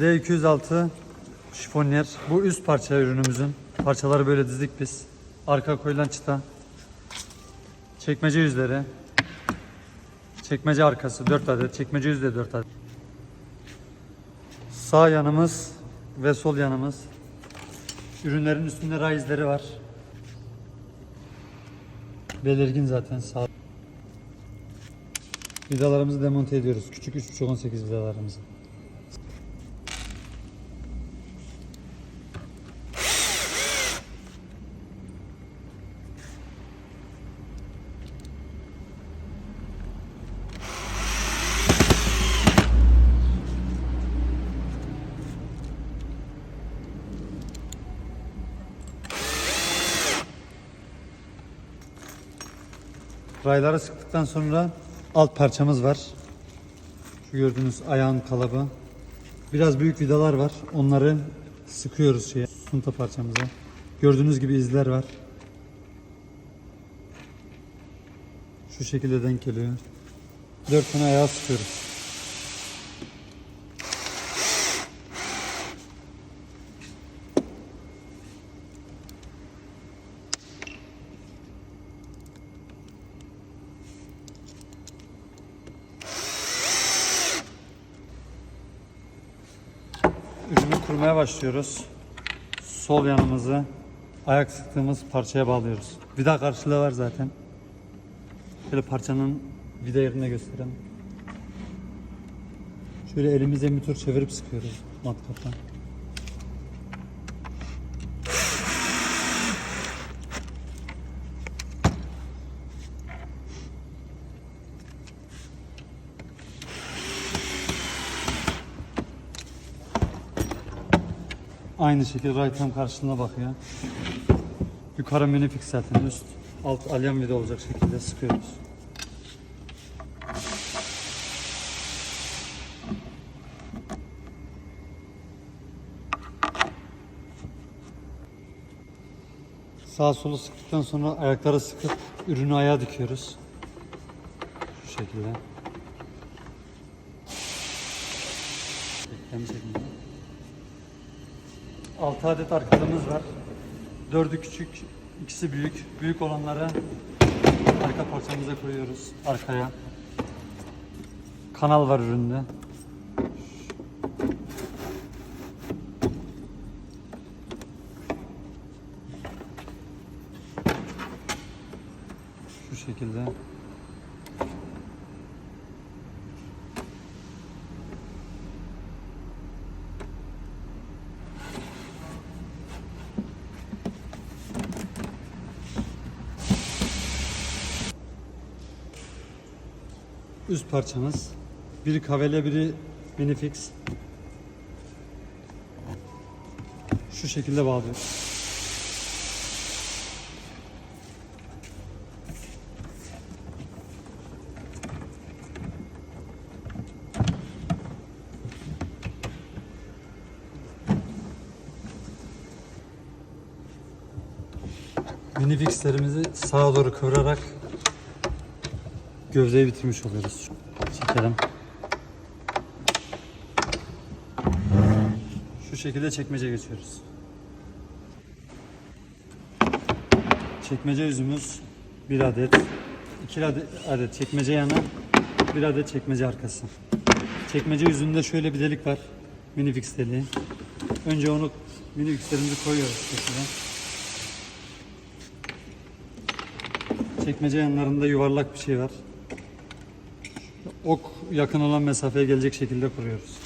D206 şifonyer. Bu üst parça ürünümüzün. Parçaları böyle dizdik biz. Arka koyulan çıta. Çekmece yüzleri. Çekmece arkası 4 adet. Çekmece yüzü de 4 adet. Sağ yanımız ve sol yanımız. Ürünlerin üstünde ray izleri var. Belirgin zaten sağ. Vidalarımızı demonte ediyoruz. Küçük 3.5-18 vidalarımızı. Rayları sıktıktan sonra alt parçamız var. Şu gördüğünüz ayağın kalıbı. Biraz büyük vidalar var. Onları sıkıyoruz şeye, sunta parçamıza. Gördüğünüz gibi izler var. Şu şekilde denk geliyor. Dört tane ayağı sıkıyoruz. Ürünü kurmaya başlıyoruz. Sol yanımızı ayak sıktığımız parçaya bağlıyoruz. Vida karşılığı var zaten. Şöyle parçanın vida yerine gösterelim. Şöyle elimize bir tur çevirip sıkıyoruz matkapla. Aynı şekilde right tam karşılığına bakıyor. Yukarı menü fix zaten üst. Alt alyan vida olacak şekilde sıkıyoruz. Sağ solu sıktıktan sonra ayakları sıkıp ürünü ayağa dikiyoruz. Şu şekilde. Kendi şeklinde. 6 adet arkalığımız var. 4'ü küçük, ikisi büyük. Büyük olanları arka parçamıza koyuyoruz arkaya. Kanal var üründe. Şu şekilde. Üst parçamız. Biri kavele, biri minifix. Şu şekilde bağlıyoruz. Minifixlerimizi sağa doğru kıvırarak gövdeyi bitirmiş oluyoruz. Çekelim. Şu şekilde çekmece geçiyoruz. Çekmece yüzümüz bir adet, iki adet, adet çekmece yanı, bir adet çekmece arkası. Çekmece yüzünde şöyle bir delik var. Minifix deliği. Önce onu minifixlerimizi koyuyoruz şekilde. Çekmece yanlarında yuvarlak bir şey var. Ok yakın olan mesafeye gelecek şekilde kuruyoruz.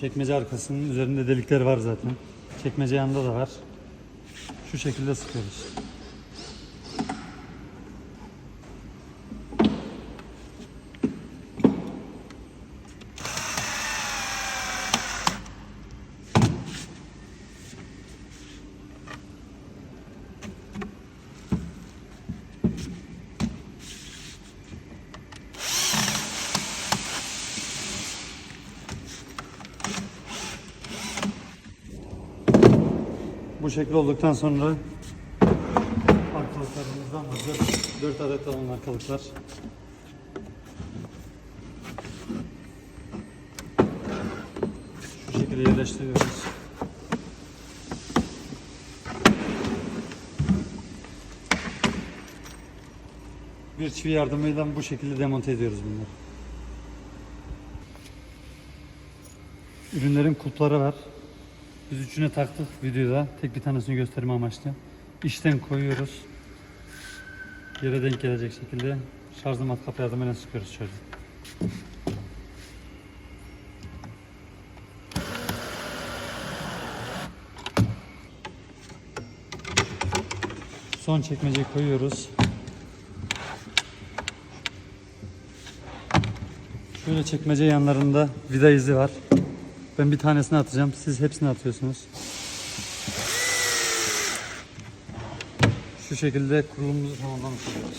Çekmece arkasının üzerinde delikler var zaten. Çekmece yanında da var. Şu şekilde sıkıyoruz. Şekil olduktan sonra arkalıklarımızdan hazır 4 adet alan arkalıklar. Şu şekilde yerleştiriyoruz. Bir çivi yardımıyla bu şekilde demonte ediyoruz bunları. Ürünlerin kulpları var. Biz üçüne taktık videoda. Tek bir tanesini gösterme amaçlı. İşten koyuyoruz. Yere denk gelecek şekilde şarjlı matkap yardımıyla sıkıyoruz şöyle. Son çekmeceyi koyuyoruz. Şöyle çekmece yanlarında vida izi var. Ben bir tanesini atacağım. Siz hepsini atıyorsunuz. Şu şekilde kurulumumuzu tamamlamış oluyoruz.